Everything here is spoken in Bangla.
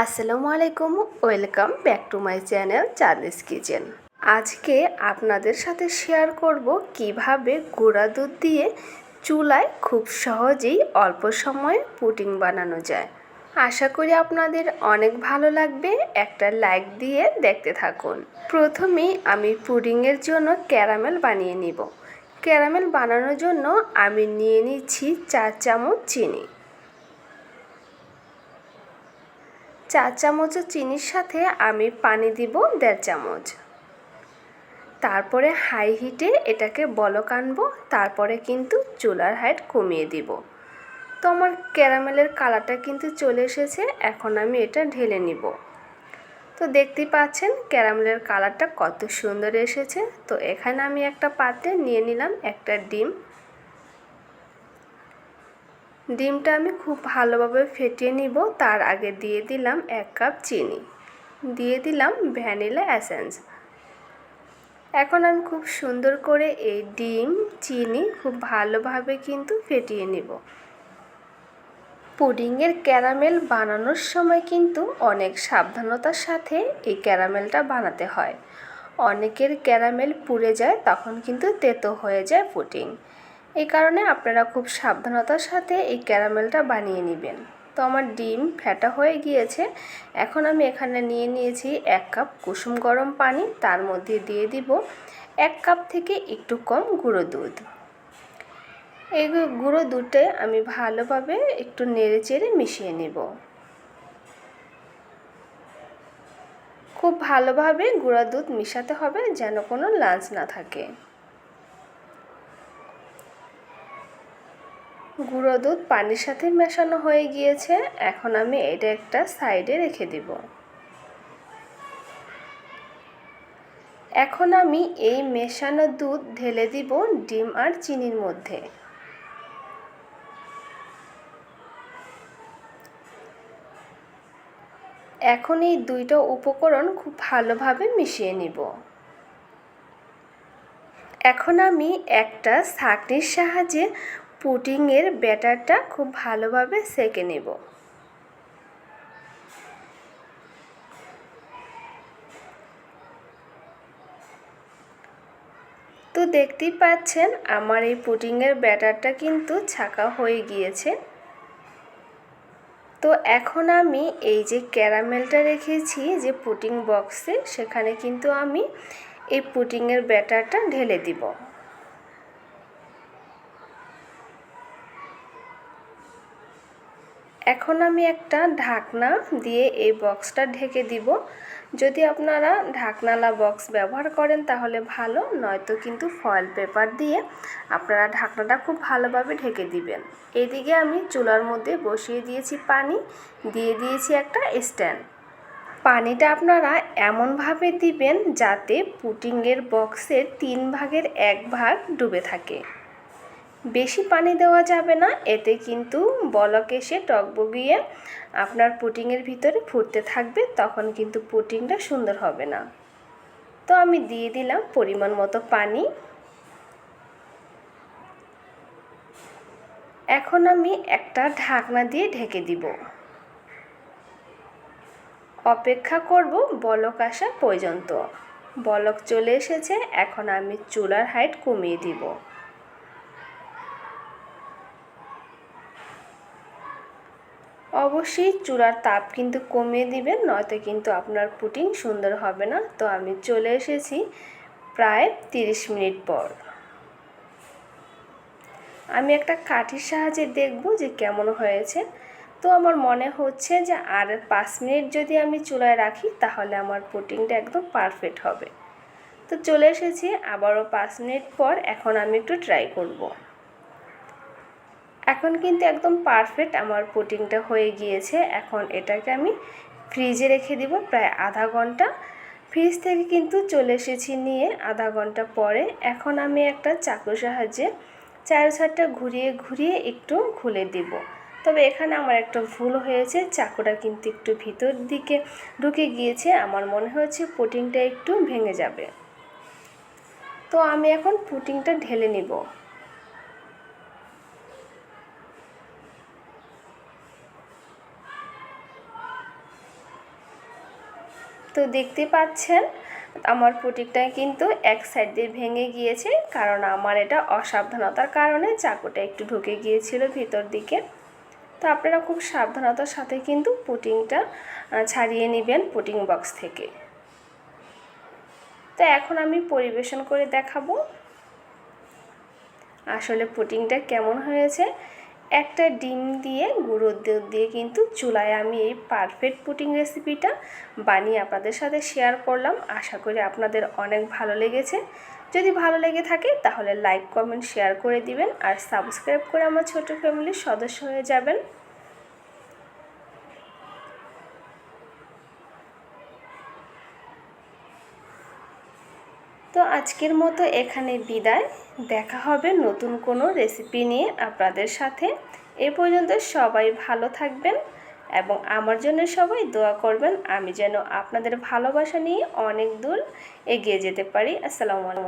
আসসালামু আলাইকুম, welcome back to my channel Charlie's kitchen. আজকে আপনাদের সাথে শেয়ার করব কীভাবে গুঁড়া দুধ দিয়ে চুলায় খুব সহজেই অল্প সময়ে পুডিং বানানো যায়। আশা করি আপনাদের অনেক ভালো লাগবে, একটা লাইক দিয়ে দেখতে থাকুন। প্রথমেই আমি পুডিংয়ের জন্য ক্যারামেল বানিয়ে নিব। ক্যারামেল বানানোর জন্য আমি নিয়ে নিচ্ছি চার চামচ চিনি। চা চামচ চিনির সাথে আমি পানি দিব দেড় চামচ তারপরে হাই হিটে এটাকে বলক আনব, তারপরে কিন্তু চুলার হাইট কমিয়ে দিব। তো আমার ক্যারামেলের কালারটা কিন্তু চলে এসেছে, এখন আমি এটা ঢেলে নিব। তো দেখতেই পাচ্ছেন ক্যারামেলের কালারটা কত সুন্দর এসেছে। তো এখানে আমি একটা পাত্রে নিয়ে নিলাম একটা ডিম। ডিমটা আমি খুব ভালোভাবে ফেটিয়ে নিব। তার আগে দিয়ে দিলাম এক কাপ চিনি। দিয়ে দিলাম ভ্যানিলা অ্যাসেন্স এখন আমি খুব সুন্দর করে এই ডিম, চিনি খুব ভালোভাবে কিন্তু ফেটিয়ে নিব। পুডিংয়ের ক্যারামেল বানানোর সময় কিন্তু অনেক সাবধানতার সাথে এই ক্যারামেলটা বানাতে হয়। অনেকের ক্যারামেল পুড়ে যায়, তখন কিন্তু তেতো হয়ে যায় পুডিং। এই কারণে আপনারা খুব সাবধানতার সাথে এই ক্যারামেলটা বানিয়ে নেবেন। তো আমার ডিম ফ্যাটা হয়ে গিয়েছে। এখন আমি এখানে নিয়ে নিয়েছি এক কাপ কুসুম গরম পানি, তার মধ্যে দিয়ে দিব এক কাপ থেকে একটু কম গুঁড়ো দুধ। এই গুঁড়ো দুধে আমি ভালোভাবে একটু নেড়ে চেড়ে মিশিয়ে নেব। খুব ভালোভাবে গুঁড়া দুধ মিশাতে হবে যেন কোনো লাঞ্চ না থাকে। গুঁড়ো দুধ পানির সাথে মেশানো হয়ে গিয়েছে। এখন আমি এটা একটা সাইডে রেখে দিব। এখন আমি এই মেশানো দুধ ঢেলে দিব ডিম আর চিনির মধ্যে। এখন এই দুইটা উপকরণ খুব ভালোভাবে মিশিয়ে নিব। এখন আমি একটা ছাঁকনির সাহায্যে পুডিংয়ের ব্যাটারটা খুব ভালোভাবে সেকে নেব। তো দেখতেই পাচ্ছেন আমার এই পুডিংয়ের ব্যাটারটা কিন্তু ছাকা হয়ে গিয়েছে। তো এখন আমি এই যে ক্যারামেলটা রেখেছি যে পুটিং বক্সে, সেখানে কিন্তু আমি এই পুটিংয়ের ব্যাটারটা ঢেলে দিব। এখন আমি একটা ঢাকনা দিয়ে এই বক্সটা ঢেকে দিব। যদি আপনারা ঢাকনালা বক্স ব্যবহার করেন তাহলে ভালো, নয়তো কিন্তু ফয়েল পেপার দিয়ে আপনারা ঢাকনাটা খুব ভালোভাবে ঢেকে দিবেন। এদিকে আমি চুলার মধ্যে বসিয়ে দিয়েছি পানি, দিয়ে দিয়েছি একটা স্ট্যান্ড পানিটা আপনারা এমনভাবে দিবেন যাতে পুটিংয়ের বক্সের তিন ভাগের এক ভাগ ডুবে থাকে। বেশি পানি দেওয়া যাবে না, এতে কিন্তু বলক এসে টকবগিয়ে আপনার পুটিংয়ের ভিতরে ফুটতে থাকবে, তখন কিন্তু পুটিংটা সুন্দর হবে না। তো আমি দিয়ে দিলাম পরিমাণ মতো পানি। এখন আমি একটা ঢাকনা দিয়ে ঢেকে দিব। অপেক্ষা করব বলক আসা পর্যন্ত। বলক চলে এসেছে, এখন আমি চুলার হাইট কমিয়ে দিব। অবশ্যই চূড়ার তাপ কিন্তু কমিয়ে দিবেন, নয়তো কিন্তু আপনার পুটিং সুন্দর হবে না। তো আমি চলে এসেছি প্রায় তিরিশ মিনিট পর। আমি একটা কাঠির সাহায্যে দেখব যে কেমন হয়েছে। তো আমার মনে হচ্ছে যে আর পাঁচ মিনিট যদি আমি চুলায় রাখি, তাহলে আমার পুটিংটা একদম পারফেক্ট হবে। তো চলে এসেছি আবারও পাঁচ মিনিট পর, এখন আমি একটু ট্রাই করব। এখন কিন্তু একদম পারফেক্ট আমার পুটিংটা হয়ে গিয়েছে। এখন এটাকে আমি ফ্রিজে রেখে দিব প্রায় আধা ঘণ্টা। ফ্রিজ থেকে কিন্তু চলে এসেছি নিয়ে আধা ঘণ্টা পরে। এখন আমি একটা চাকুর সাহায্যে চার ছাড়টা ঘুরিয়ে ঘুরিয়ে একটু খুলে দিব। তবে এখানে আমার একটা ভুল হয়েছে, চাকুটা কিন্তু একটু ভিতর দিকে ঢুকে গিয়েছে। আমার মনে হচ্ছে পুটিংটা একটু ভেঙে যাবে। তো আমি এখন পুটিংটা ঢেলে নিব। তো দেখতে পাচ্ছেন, আমার পুটিকটা কিন্তু এক সাইড দিয়ে ভেঙে গিয়েছে, কারণ আমার এটা অসাবধানতার কারণে চাকুটা একটু ঢুকে গিয়েছিল ভিতর দিকে। তো আপনারা খুব সাবধানতার সাথে কিন্তু পুটিংটা ছাড়িয়ে নেবেন পুটিং বক্স থেকে। তো এখন আমি পরিবেশন করে দেখাবো, আসলে পুটিংটা কেমন হয়েছে। একটা ডিম দিয়ে গুঁড়োর দুধ দিয়ে কিন্তু চুলায় আমি এই পারফেক্ট পুটিং রেসিপিটা বানিয়ে আপনাদের সাথে শেয়ার করলাম। আশা করি আপনাদের অনেক ভালো লেগেছে। যদি ভালো লেগে থাকে তাহলে লাইক কমেন্ট শেয়ার করে দিবেন আর সাবস্ক্রাইব করে আমার ছোট ফ্যামিলির সদস্য হয়ে যাবেন। তো আজকের মতো এখানে বিদায়। দেখা হবে নতুন কোনো রেসিপি নিয়ে আপনাদের সাথে। এ পর্যন্ত সবাই ভালো থাকবেন এবং আমার জন্য সবাই দোয়া করবেন। আমি যেন আপনাদের ভালোবাসা নিয়ে অনেক দূর এগিয়ে যেতে পারি। আসসালামু আলাইকুম।